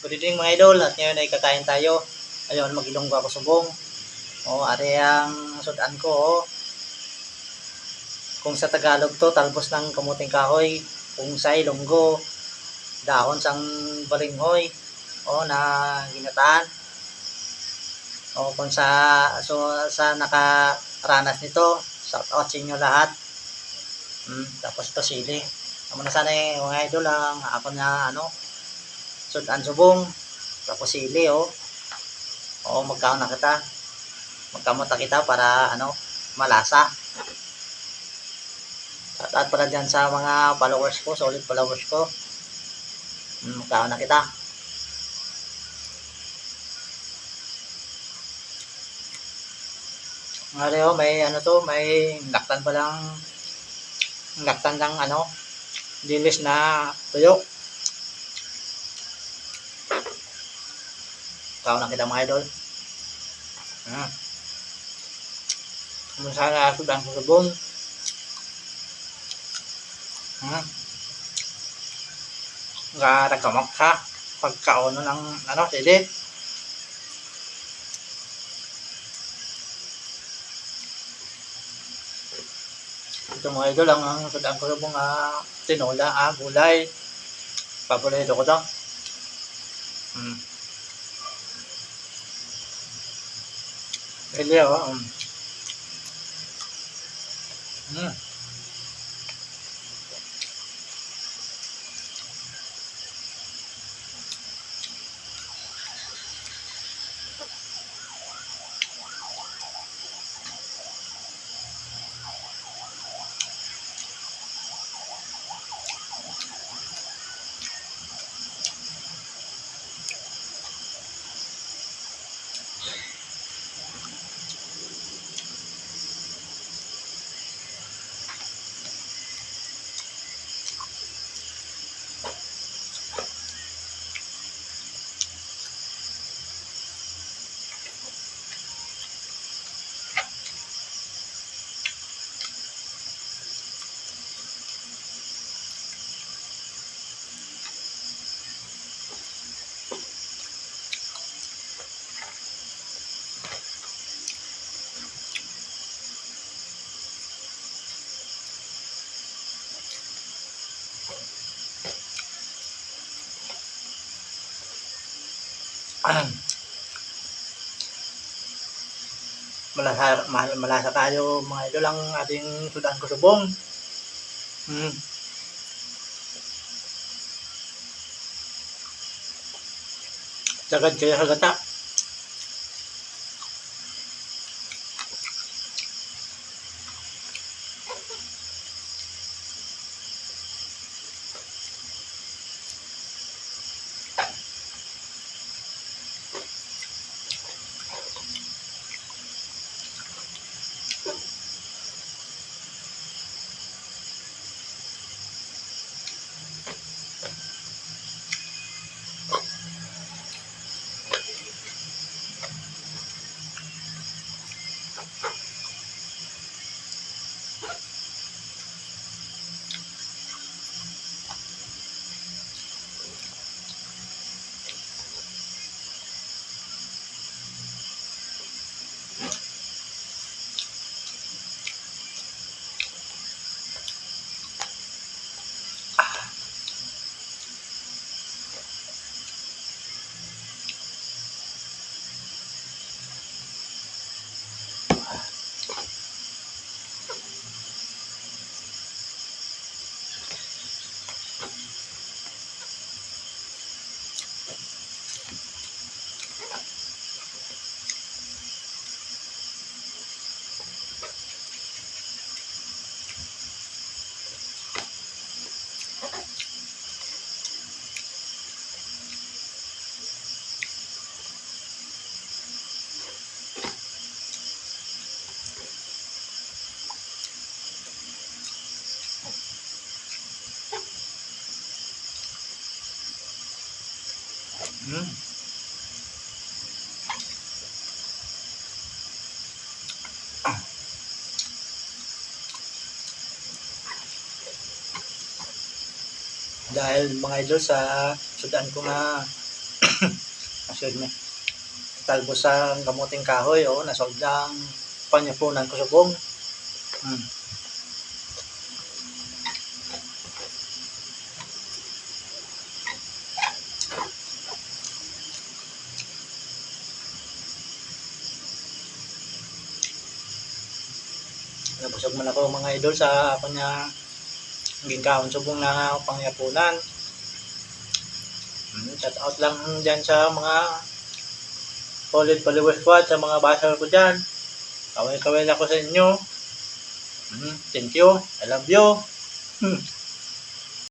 Good evening mga idol at ngayon ay kakain tayo. Ayun, magilonggo ako subong. O, ari ang sudan ko. Oh. Kung sa Tagalog to, talbos ng kamuting kahoy. Kung sa Ilonggo, dahon sang balinghoy. O, na ginataan. O, kung sa, so, sa nakaranas nito, shout out sa inyo lahat. Hmm, tapos ito sili. Amo na sana yung mga idol ang ako na ano, sudan subong. Tapos sili oh. Oo, magkaon na kita. Magkamuta kita para ano, malasa. Shout out pala dyan sa mga followers ko, solid followers ko. Hmm, magkaon na kita. Nga oh, may ano to, may laktan pa lang laktan ng ano, dilis na tuyo. Ikaw na kita mga idol. Hmm. Kung sana ako ang sabon. Hmm. Nga nagkamak ka. Pagkaon ng ano, sili. Ito mga idol, ang ang sadang ko mga tinola, ah, gulay. Paborito ko to. Hmm. Pwede oh. malasa, mal- malasa tayo mga idol ang ating sudan ko subong. Hmm. Sagad kaya sa Hmm. Dahil mga idol sa sudan ko nga Excuse me. Talbos sa kamuting kahoy, oh, nasolve ang panyapunan ko subong. Hmm. Nabusog man ako mga idol sa ako niya gingkaon subong na pangyapunan. Hmm, Shout out lang dyan sa mga solid follower squad, sa mga basher ko dyan. Kaway-kaway ako sa inyo. Hmm, thank you. I love you. Hmm.